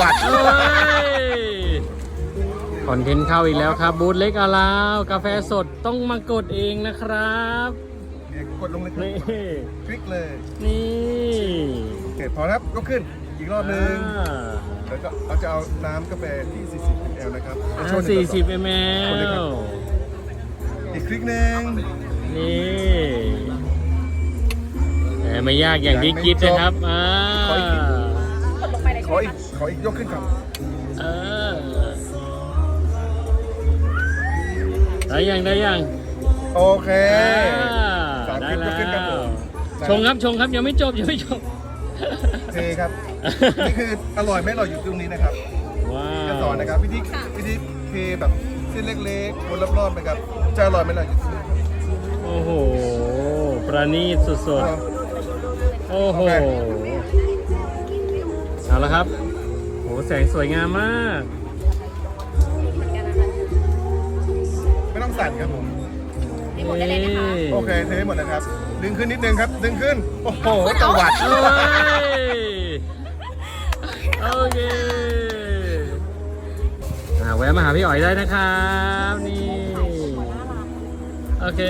วัดเอ้ยคอนเทนต์เข้าอีกแล้วครับบูธเล็กอาลาวกาแฟสดต้องมากดเองนะครับเนี่ยกดลงเลยนี่คลิกเลยนี่โอเคพอครับยกขึ้นอีกรอบหนึงอ่าแล้วก็เราจะเอาน้ำกาแฟที่ 40 ml นะครับไปชนสี่หนึ่งสิต่บอ ml อีกคลิกหนึ่งนี่แต่ไม่ยากอย่างที่คิดนะครับอ่า ขออีกกดลงไปเลย ขอใช่ไหมอีกคะขออีกยกขึ้นครับเออได้ยังได้ยังโอเคอ่าสามได้คลิปแล้ก็ขึ้นครับผมวชงครับชงครับยังไม่จบยังไม่จบเทครับ นี่คืออร่อยไม่อร่อยอยู่ตรงนี้นะครับว้าจะวสอนนะครับวิธีวิธีเทแบบเส้นเล็กๆวนรอบๆนะครับจะอร่อยไม่อร่อยอยู่ตรงนี้โอ้โห ประณีตสุดๆ โอ้โหโอเคเอาละครับโหแสงสวยงามมากเหมือนกันนะคะไม่ต้องสั่นครับผมนี่หมดได้เลยนะคะ โอเคเทให้หมดแล้วครับ ดึงขึ้นนิดนึงครับ ดึงขึ้น โอ้โหตวัดเอ้ยโอเคอ่าแวะมาหาพี่อ๋อยได้นะครับ นี่ โอเค